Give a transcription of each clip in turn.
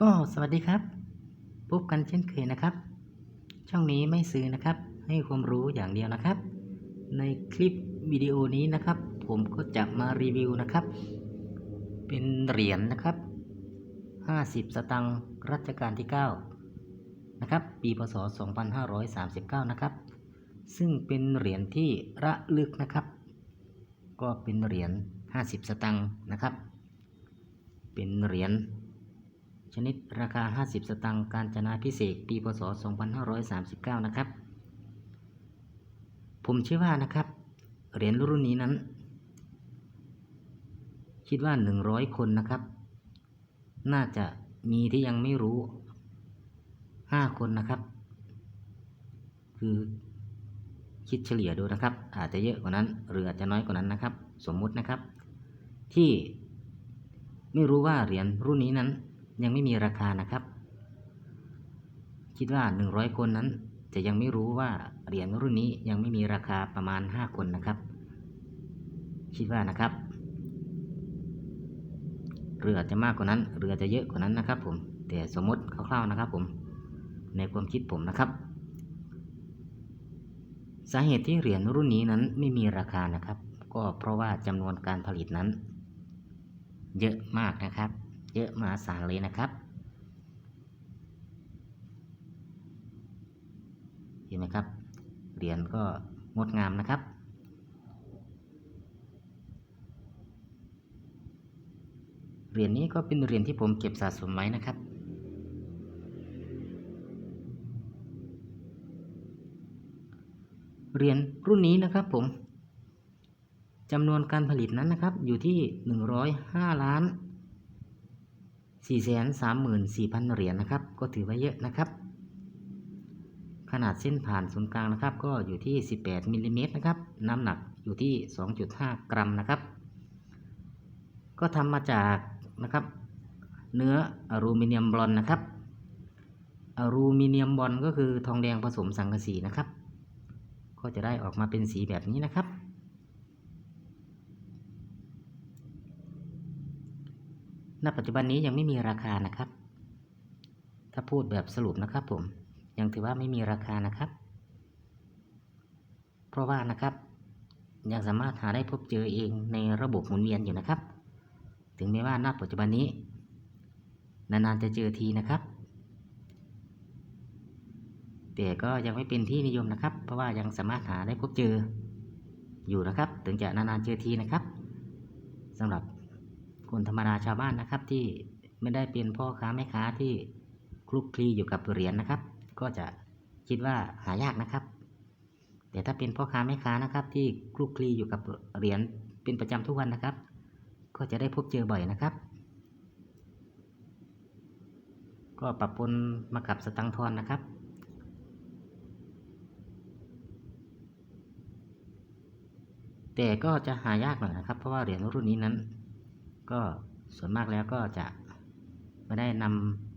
ก็สวัสดีครับ พบกันเช่นเคยนะครับ ช่องนี้ไม่ซื้อนะครับ ให้ความรู้อย่างเดียวนะครับ ในคลิปวิดีโอนี้นะครับ ผมก็จะมารีวิวนะครับ เป็นเหรียญนะครับ 50 สตังค์รัชกาลที่ 9 นะครับ ปีพศ 2539 นะครับ ซึ่งเป็นเหรียญที่ระลึกนะครับ ก็เป็นเหรียญ 50 สตังค์นะครับ เป็นเหรียญ ชนิดราคา 50 สตางค์การจนาพิเศษปีพศ 2539 นะครับ ผมเชื่อว่านะครับ เหรียญรุ่นนี้นั้น คิดว่า 100 คนนะครับ น่าจะมีที่ยังไม่รู้ 5 คนนะครับ คือคิดเฉลี่ยดูนะครับ อาจจะเยอะกว่านั้น หรืออาจจะน้อยกว่านั้นนะครับ สมมุตินะครับ ที่ไม่รู้ว่าเหรียญรุ่นนี้นั้น ยังไม่มีราคานะครับ คิดว่า 100 คนนั้นจะยังไม่รู้ว่าเหรียญรุ่นนี้ยังไม่มีราคาประมาณ 5 คนนะครับ คิดว่านะครับหรืออาจจะมากกว่านั้นหรืออาจจะเยอะกว่านั้นนะครับ ผมแต่สมมติคร่าวๆนะครับ ผมในความคิดผมนะครับ สาเหตุที่เหรียญรุ่นนี้นั้นไม่มีราคานะครับ ก็เพราะว่าจำนวนการผลิตนั้น เยอะมากนะครับ เยอะมหาศาลเลยนะครับ เห็นไหมครับ เหรียญก็งดงามนะครับ เหรียญนี้ก็เป็นเหรียญที่ผมเก็บสะสมไว้นะครับเหรียญรุ่นนี้นะครับผมจำนวนการผลิตนั้นนะครับอยู่ที่ 105 ล้าน 434,000 เหรียญนะครับ ก็ถือว่าเยอะนะครับ ขนาดเส้นผ่านศูนย์กลางนะครับ ก็อยู่ที่ 18มิลลิเมตรนะครับ น้ำหนักอยู่ที่ 2.5 กรัมนะครับ ก็ทำมาจากนะครับ เนื้ออลูมิเนียมบลอนนะครับ อลูมิเนียมบอลก็คือทองแดงผสมสังกะสีนะครับ ก็จะได้ออกมาเป็นสีแบบนี้นะครับ ณปัจจุบันนี้ยังไม่มีราคานะครับ ถ้าพูดแบบสรุปนะครับผม ยังถือว่าไม่มีราคานะครับ เพราะว่านะครับ ยังสามารถหาได้พบเจอเองในระบบหมุนเวียนอยู่นะครับ ถึงแม้ว่าณปัจจุบันนี้ นานๆจะเจอทีนะครับ แต่ก็ยังไม่เป็นที่นิยมนะครับ เพราะว่ายังสามารถหาได้พบเจออยู่นะครับ ถึงจะนานๆเจอทีนะครับสำหรับ คนธรรมดาชาวบ้านนะครับ ที่ไม่ได้เป็นพ่อค้าแม่ค้าที่คลุกคลีอยู่กับเหรียญนะครับ ก็จะคิดว่าหายากนะครับ แต่ถ้าเป็นพ่อค้าแม่ค้านะครับ ที่คลุกคลีอยู่กับเหรียญเป็นประจำทุกวันนะครับ ก็จะได้พบเจอบ่อยนะครับ ก็ปรับปนมากับสตังทอนนะครับแต่ก็จะหายากหน่อยนะครับ เพราะว่าเหรียญรุ่นนี้นั้น ก็ส่วนมากแล้วก็จะไม่ได้น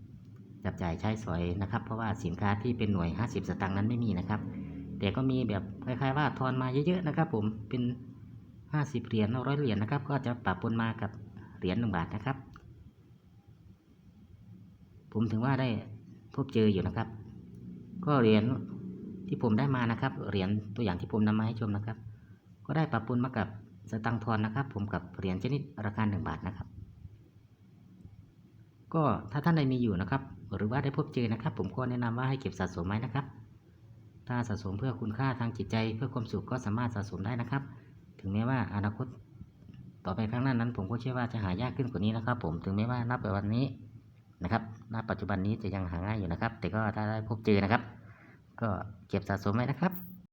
ำจับจ่ายใช้สอยนะครับ เพราะว่าสินค้าที่เป็นหน่วย 50 สตางค์นั้นไม่มีนะครับ แต่ก็มีแบบคล้ายๆว่าทอนมาเยอะๆนะครับ ผมเป็น 50 เหรียญร้อยเหรียญนะครับ ก็จะปรับปนมากับเหรียญหนึ่งบาทนะครับ ผมถึงว่าได้พบเจออยู่นะครับ ก็เหรียญที่ผมได้มานะครับเหรียญตัวอย่างที่ผมนำมาให้ชมนะครับ ก็ได้ปรับปนมากับ สตังทอนนะครับ ผมกับเหรียญชนิดราคาหนึ่งบาทนะครับ ก็ถ้าท่านใดมีอยู่นะครับ หรือว่าได้พบเจอนะครับ ผมก็แนะนำว่าให้เก็บสะสมไว้นะครับ ถ้าสะสมเพื่อคุณค่าทางจิตใจเพื่อความสุขก็สามารถสะสมได้นะครับ ถึงแม้ว่าอนาคตต่อไปข้างหน้านั้น ผมก็เชื่อว่าจะหายากขึ้นกว่านี้นะครับ ผมถึงแม้ว่านับไปวันนี้นะครับณปัจจุบันนี้จะยังหาง่ายอยู่นะครับ แต่ก็ถ้าได้พบเจอนะครับ ก็เก็บสะสมไว้นะครับ